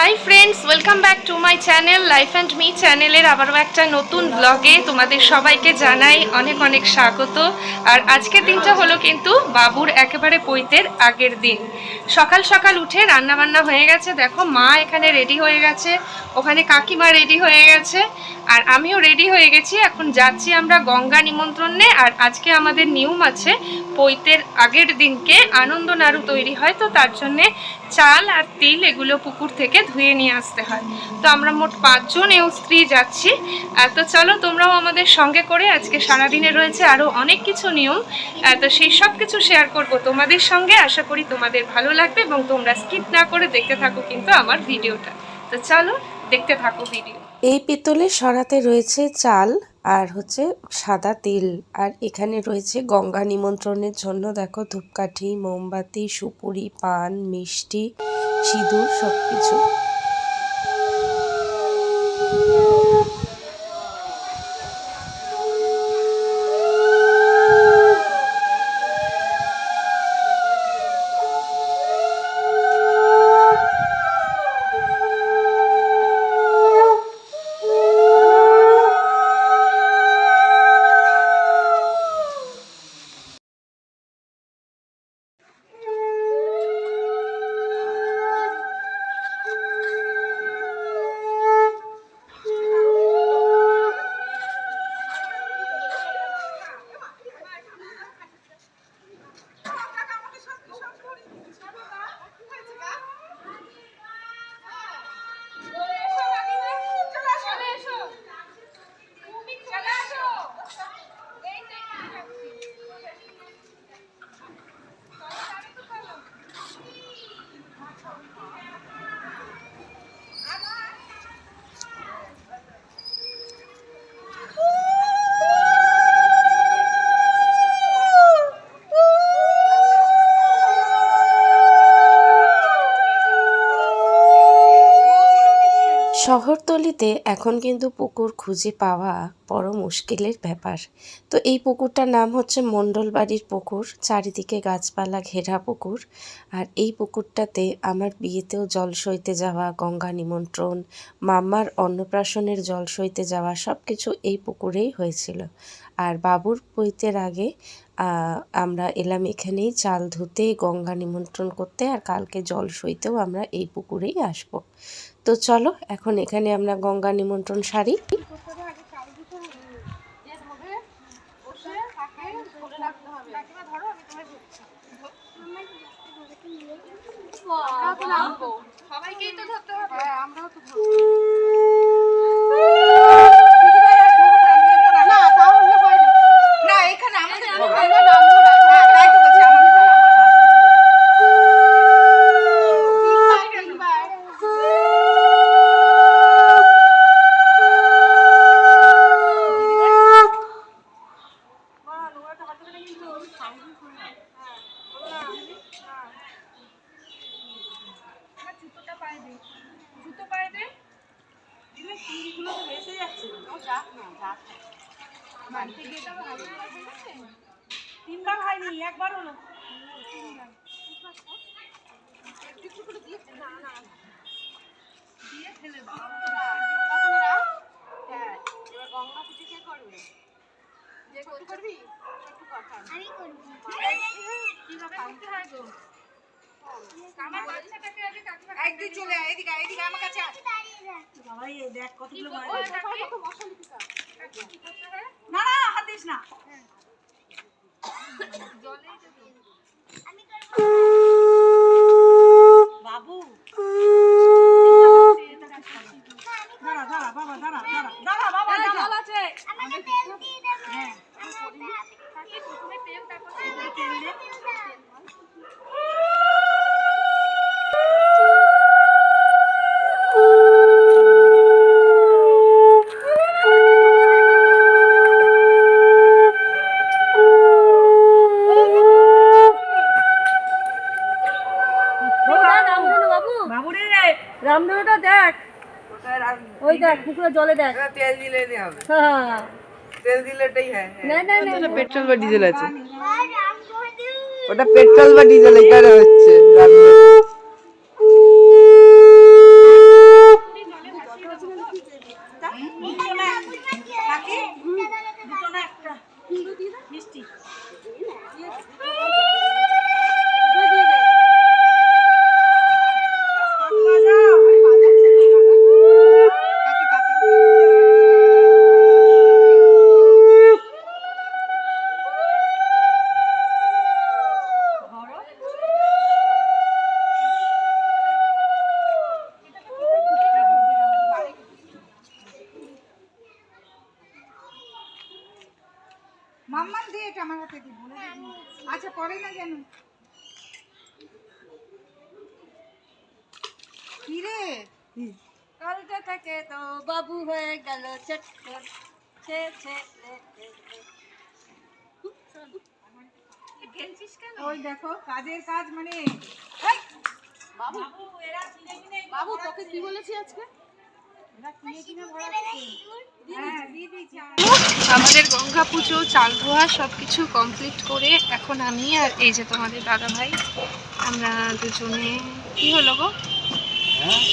Hi friends welcome back to my channel life and me চ্যানেলের আবারও একটা নতুন ব্লগে তোমাদের সবাইকে জানাই অনেক অনেক স্বাগত। আর আজকের দিনটা হলো কিন্তু বাবুর একেবারে পৈতের আগের দিন। সকাল সকাল উঠে রান্না বান্না হয়ে গেছে, দেখো মা এখানে রেডি হয়ে গেছে, ওখানে কাকিমা রেডি হয়ে গেছে, আর আমিও রেডি হয়ে গেছি। এখন যাচ্ছি আমরা গঙ্গা নিমন্ত্রণে, আর আজকে আমাদের নিয়ম আছে পৈতের আগের দিনকে আনন্দ নাড়ু তৈরি হয়, তো তার জন্যে চাল আর তেল এগুলো পুকুর থেকে ধুয়ে নিয়ে আসতে হয়। তো আমরা মোট পাঁচজন এও স্ত্রী যাচ্ছি। তো চলো তোমরাও আমাদের সঙ্গে করে আজকে সারাদিনে রয়েছে আরও অনেক কিছু নিয়ম। তো সেই সব কিছু শেয়ার করব তোমাদের সঙ্গে। আশা করি তোমাদের ভালো লাগবে এবং তোমরা স্কিপ না করে দেখতে থাকো কিন্তু আমার ভিডিওটা তো চলো দেখতে থাকো ভিডিও এই পিতলের সরাতে রয়েছে চাল আর হচ্ছে সাদা তিল। আর এখানে রয়েছে গঙ্গা নিমন্ত্রণের জন্য দেখো ধূপকাঠি, মোমবাতি, সুপুরি, পান, মিষ্টি, সিঁদুর সব কিছু শহরতলিতে এখন কিন্তু পুকুর খুঁজে পাওয়া বড় মুশকিলের ব্যাপার। তো এই পুকুরটার নাম হচ্ছে মণ্ডলবাড়ির পুকুর, চারিদিকে গাছপালা, ঘেরা পুকুর। আর এই পুকুরটাতে আমার বিয়েতেও জল সইতে যাওয়া, গঙ্গা নিমন্ত্রণ মাম্মার অন্নপ্রাশনের জল সইতে যাওয়া সব কিছু এই পুকুরেই হয়েছিল। আর বাবুর পৈতের আগে আমরা এলাম এখানেই চাল ধুতে, গঙ্গা নিমন্ত্রণ করতে, আর কালকে জল সইতেও আমরা এই পুকুরেই আসব। তো চলো এখন এখানে আমরা গঙ্গা নিমন্ত্রণ সারি। সবাইকেই তো ধরতে হবে। না এখানে আমাদের আমরা নামবো না হ্যাঁ, তাই তো বলছি আমাদের জুতোটা পায়ে দে জুতো পায়ে দে বাড়িতে গিয়ে তো ভালো তিনবার হয়নি একবার হলো। দিয়ে ফেলে দাও। ছোট্ট করবি। কীভাবে করতে হয় গো? আমার বাচ্চাটাকে আগে কাকিমা একদিন চলে আয় এদিকে এদিকে আমার কাছে আয়। বাবাই এই দেখ কতগুলো মাছ। হয় তাকে? কি না না হাত দিস না। জলেই দেবো বাবু। দাঁড়া দাঁড়া বাবা দাঁড়া দাঁড়া দাঁড়া বাবা দাঁড়া। আছে। হ্যাঁ। কাকি প্রথমে তেল তারপর তেল দে। পুকুরে জলে দেখ তেল দিলে হবে। হ্যাঁ তেল দিলেটাই হ্যাঁ না না না পেট্রোল বা ডিজেল আছে। ওটা পেট্রোল বা ডিজেল এটা হচ্ছে থেকে বলে দিবি। আচ্ছা পরে না কেন কি রে কালকে থেকে তো বাবু হয়ে গেল চটকর ছে ছে লে, লে, লে। ওই দেখো কাজের কাজ মানে বাবু বাবু তোকে কি বলেছি আজকে? হ্যাঁ আমাদের গঙ্গা পুজো চাল ধোয়া সব কিছু কমপ্লিট করে এখন আমি আর এই যে তোমাদের দাদা ভাই আমরা দুজনে কি হলো গো?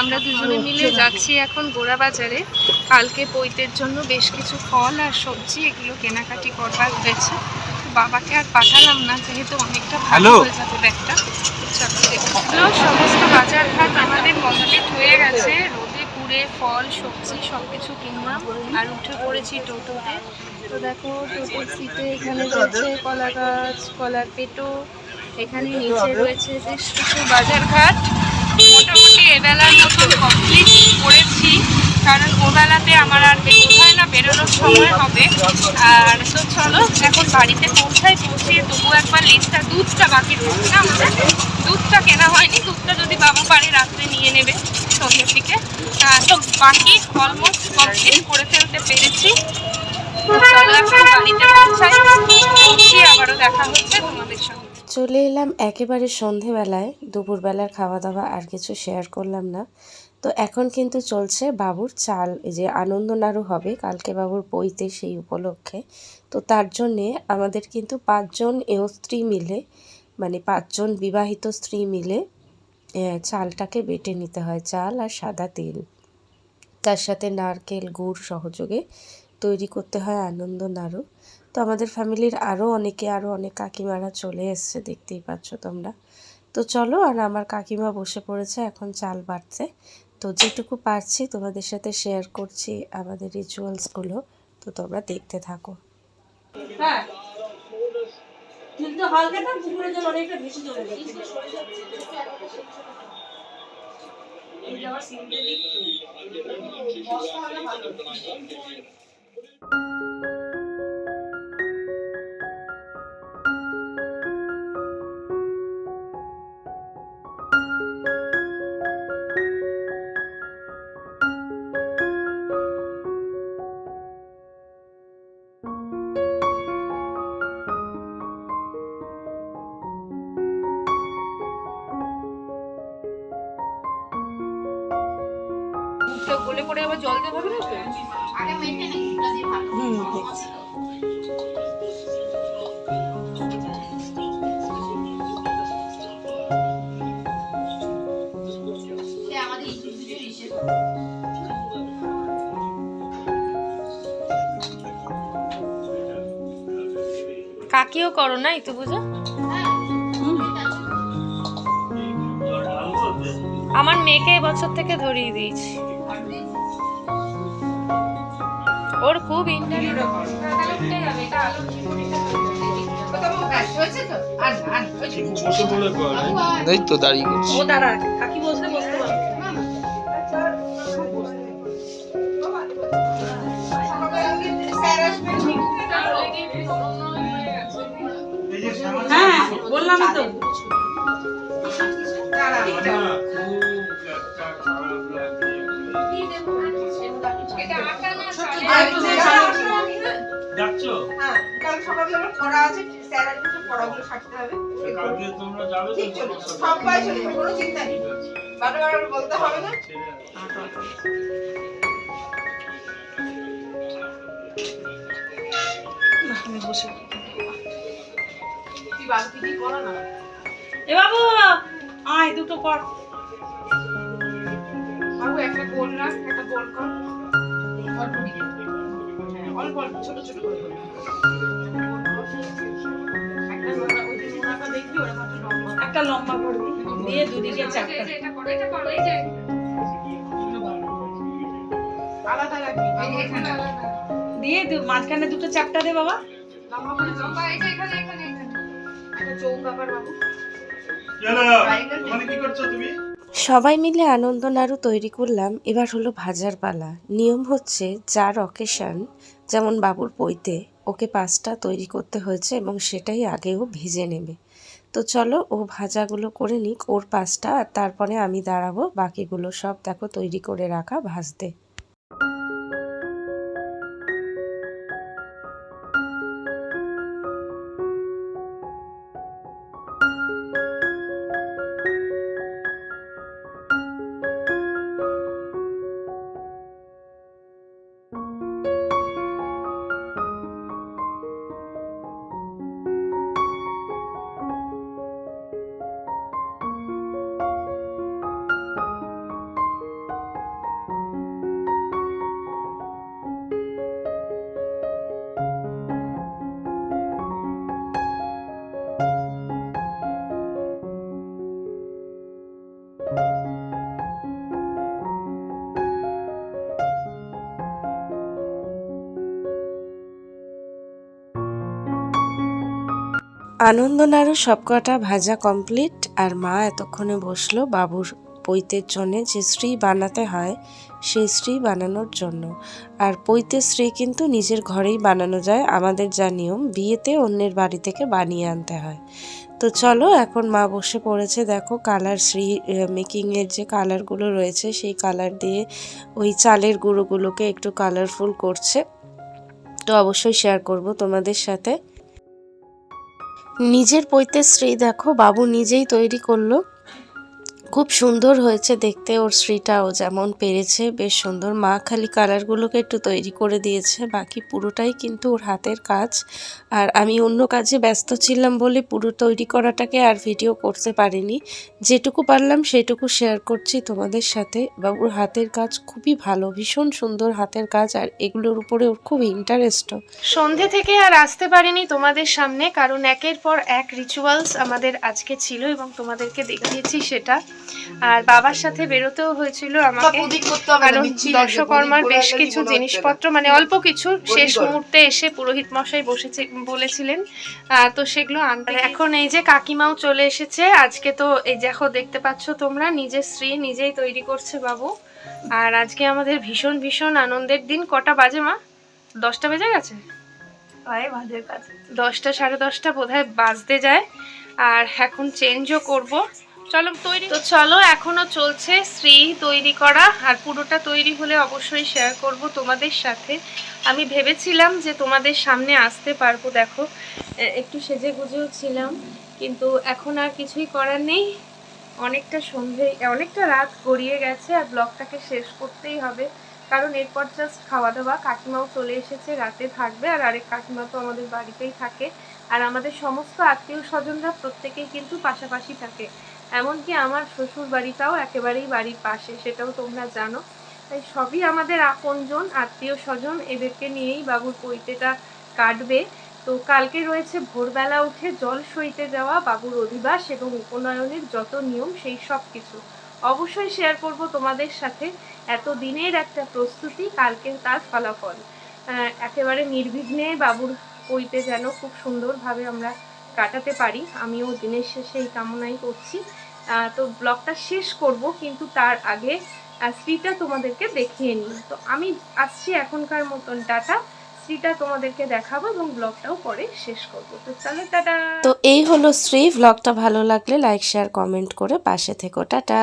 আমরা দুজনে মিলে যাচ্ছি এখন গোড়া বাজারে কালকে পৈতের জন্য বেশ কিছু ফল আর সবজি এগুলো কেনাকাটি করবার হয়েছে। বাবাকে আর পাঠালাম না যেহেতু অনেকটা ভালো হয়ে যাবে ব্যাগটা। চলো সমস্ত বাজার ঘাট আমাদের কমপ্লিট হয়ে গেছে। রোদে পুড়ে ফল সবজি সব কিছু কিনলাম আর উঠে পড়েছি টোটোতে। তো দেখো টোটোর সিটে এখানে রয়েছে কলা গাছ কলার পেটো এখানে নিচে রয়েছে বেশ কিছু বাজার ঘাট। কমপ্লিট করেছি, কারণ ওবেলাতে আমার আর কোথায় না বেরোনোর সময় হবে। আর তো চলো, এখন বাড়িতে পৌঁছিয়ে তবু একবার লিস্টটা দুধটা বাকি রয়েছে না আমাদের? দুধটা কেনা হয়নি, দুধটা যদি বাবু পারে রাত্রে নিয়ে নেবে সন্ধ্যের দিকে। তো বাকি অলমোস্ট কমপ্লিট করে ফেলতে পেরেছি। চলো এখন বাড়িতে পৌঁছাই, পৌঁছিয়ে আবারও দেখা হচ্ছে তোমাদের সঙ্গে। চলে এলাম একেবারে সন্ধেবেলায়। দুপুরবেলার খাওয়া দাওয়া আর কিছু শেয়ার করলাম না। তো এখন কিন্তু চলছে বাবুর চাল, এই যে আনন্দ নাড়ু হবে, কালকে বাবুর বইতে সেই উপলক্ষে। তো তার জন্যে আমাদের কিন্তু পাঁচজন এও স্ত্রী মিলে মানে পাঁচজন বিবাহিত স্ত্রী মিলে চালটাকে বেটে নিতে হয়, চাল আর সাদা তেল। তার সাথে নারকেল, গুড় সহযোগে তৈরি করতে হয় আনন্দ নাড়ু তো আমাদের ফ্যামিলির আরও অনেকে আরও অনেক কাকিমারা চলে এসছে, দেখতেই পাচ্ছ তোমরা। তো চলো, আর আমার কাকিমা বসে পড়েছে, এখন চাল বাড়তে তো যেটুকু পারছি তোমাদের সাথে শেয়ার করছি আমাদের রিচুয়ালসগুলো তো তোমরা দেখতে থাকো। হ্যাঁ। কিন্তু জল অনেকটা বেশি কাকিও করো না ইতু পুজো আমার মেয়েকে এবছর থেকে ধরিয়ে দিয়েছি। ওর খুব ইন্টারেস্ট এই তো দাঁড়িয়ে করছি। ও দাঁড়া কাকি বসলে কিছু পড়াগুলো সারতে হবে কালকে তোমরা যাবে বলতে করো না এ বাবু আয় দুটো কর। বাবু একটা গোল রাখ একটা গোল কর। অল্প অল্প অল্প ছোট ছোট করে একটা নোনা, ওই যে নোনাটা দেখবি ওরকম একটা লম্বা। একটা লম্বা করবি দিয়ে দুদিকে চারটা। আলাদা রাখবি দিয়ে মাঝখানে দুটো চারটা দে বাবা। লম্বা করে লম্বা এই যে এখানে সবাই মিলে আনন্দ নাড়ু তৈরি করলাম। এবার হলো ভাজার পালা। নিয়ম হচ্ছে যার অকেশন যেমন বাবুর বইতে ওকে পাস্তা তৈরি করতে হয়েছে এবং সেটাই আগেও ভেজে নেবে। তো চলো ও ভাজাগুলো করে নিক ওর পাস্তা আর তারপরে আমি দাঁড়াবো বাকিগুলো সব দেখো তৈরি করে রাখা ভাজতে। আনন্দনাড়ু সবকটা ভাজা কমপ্লিট আর মা এতক্ষণে বসল বাবুর পৈতের জন্যে যে শ্রী বানাতে হয়, সেই শ্রী বানানোর জন্য। আর পৈতের শ্রী কিন্তু নিজের ঘরেই বানানো যায়, আমাদের যা নিয়ম, বিয়েতে অন্যের বাড়ি থেকে বানিয়ে আনতে হয়। তো চলো, এখন মা বসে পড়েছে, দেখো কালার শ্রী মেকিংয়ের যে কালারগুলো রয়েছে, সেই কালার দিয়ে ওই চালের গুঁড়োগুলোকে একটু কালারফুল করছে। তো অবশ্যই শেয়ার করব তোমাদের সাথে। নিজের পৈতের শ্রী দেখো বাবু নিজেই তৈরি করল। খুব সুন্দর হয়েছে দেখতে ওর শ্রীটাও যেমন পেরেছে, বেশ সুন্দর। মা খালি কালারগুলোকে একটু তৈরি করে দিয়েছে, বাকি পুরোটাই কিন্তু ওর হাতের কাজ। আর আমি অন্য কাজে ব্যস্ত ছিলাম বলে পুরো তৈরি করাটাকে আর ভিডিও করতে পারিনি। যেটুকু পারলাম সেটুকু শেয়ার করছি তোমাদের সাথে। বাবুর হাতের কাজ খুবই ভালো, ভীষণ সুন্দর হাতের কাজ, আর এগুলোর উপরে ওর খুব ইন্টারেস্টও সন্ধে থেকে আর আসতে পারিনি তোমাদের সামনে, কারণ একের পর এক রিচুয়ালস আমাদের আজকে ছিল এবং তোমাদেরকে দেখিয়েছি সেটা। আর বাবার সাথে বেরোতেও হয়েছিল আমাকে। কারণ দর্শকর্মার বেশ কিছু জিনিসপত্র মানে অল্প কিছু শেষ মুহূর্তে এসে পুরোহিত মশাই বসেছে বলেছিলেন। তো সেগুলো আনতে এখন এই যে কাকিমাও চলে এসেছে আজকে তো এই দেখো দেখতে পাচ্ছ তোমরা নিজের স্ত্রী নিজেই তৈরি করছে বাবু। আর আজকে আমাদের ভীষণ ভীষণ আনন্দের দিন। কটা বাজে মা? দশটা বেজে গেছে? দশটা সাড়ে দশটা বোধহয় বাজতে যায়। আর এখন চেঞ্জও করব। চলো তৈরি। তো চলো, এখনও চলছে শ্রী তৈরি করা, আর পুরোটা তৈরি হলে অবশ্যই শেয়ার করব তোমাদের সাথে। আমি ভেবেছিলাম যে তোমাদের সামনে আসতে পারব, দেখো একটু সেজে গুজেও ছিলাম, কিন্তু এখন আর কিছুই করার নেই। অনেকটা সন্ধে অনেকটা রাত গড়িয়ে গেছে, আর ব্লগটাকে শেষ করতেই হবে, কারণ এরপর জাস্ট খাওয়া দাওয়া কাকিমাও চলে এসেছে, রাতে থাকবে, আর আরেক কাকিমা তো আমাদের বাড়িতেই থাকে। আর আমাদের সমস্ত আত্মীয় স্বজনরা প্রত্যেকেই কিন্তু পাশাপাশি থাকে। এমনকি আমার শ্বশুর বাড়িটাও একেবারেই বাড়ির পাশে, সেটাও তোমরা জানো। তাই সবই আমাদের আপনজন আত্মীয় স্বজন এদেরকে নিয়েই বাবুর পৈতেটা কাটবে। তো কালকে রয়েছে ভোরবেলা উঠে জল সইতে যাওয়া বাবুর অধিবাস এবং উপনয়নের যত নিয়ম, সেই সব কিছু। অবশ্যই শেয়ার করব তোমাদের সাথে। এত দিনের একটা প্রস্তুতি, কালকে তার ফলাফল। একেবারে নির্বিঘ্নে বাবুর পইতে যেন খুব সুন্দরভাবে আমরা কাটাতে পারি। আমিও দিনের শেষে এই কামনাই করছি। তো ব্লগটা শেষ করব, কিন্তু তার আগে শ্রীটা তোমাদেরকে দেখিয়ে নিই। তো আমি আসছি এখনকার মতন টাটা। শ্রীটা তোমাদেরকে দেখাবো এবং ব্লগটাও পরে শেষ করব। তো চলো, টাটা! তো এই হলো শ্রী। ভ্লগটা ভালো লাগলে লাইক, শেয়ার, কমেন্ট করে পাশে থেকো। টাটা!